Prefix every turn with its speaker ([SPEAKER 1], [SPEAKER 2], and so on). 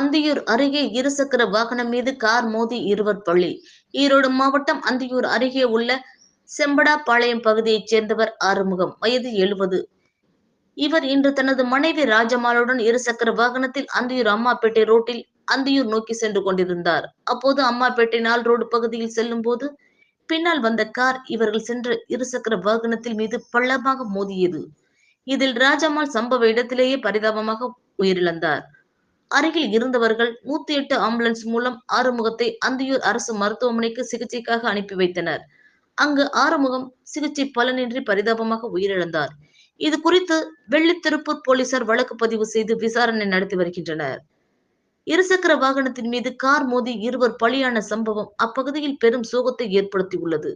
[SPEAKER 1] அந்தியூர் அருகே இருசக்கர வாகனம் மீது கார் மோதி இருவர் பள்ளி. ஈரோடு மாவட்டம் அந்தியூர் அருகே உள்ள செம்படாபாளையம் பகுதியைச் சேர்ந்தவர் ஆறுமுகம். வயது எழுபது. இவர் இன்று தனது மனைவி ராஜமாலுடன் இருசக்கர வாகனத்தில் அந்தியூர் அம்மாப்பேட்டை ரோட்டில் அந்தியூர் நோக்கி சென்று கொண்டிருந்தார். அப்போது அம்மாப்பேட்டை நாள் ரோடு பகுதியில் செல்லும் போது பின்னால் வந்த கார் இவர்கள் சென்ற இருசக்கர வாகனத்தில் மீது பள்ளமாக மோதியது. இதில் ராஜம்மாள் சம்பவ இடத்திலேயே பரிதாபமாக உயிரிழந்தார். அருகில் இருந்தவர்கள் நூத்தி எட்டு ஆம்புலன்ஸ் மூலம் ஆறுமுகத்தை அந்தியூர் அரசு மருத்துவமனைக்கு சிகிச்சைக்காக அனுப்பி வைத்தனர். அங்கு ஆறுமுகம் சிகிச்சை பலனின்றி பரிதாபமாக உயிரிழந்தார். இது குறித்து வெள்ளித்திருப்பூர் போலீசார் வழக்கு பதிவு செய்து விசாரணை நடத்தி வருகின்றனர். இருசக்கர வாகனத்தின் மீது கார் மோதி இருவர் பலியான சம்பவம் அப்பகுதியில் பெரும் சோகத்தை ஏற்படுத்தியுள்ளது.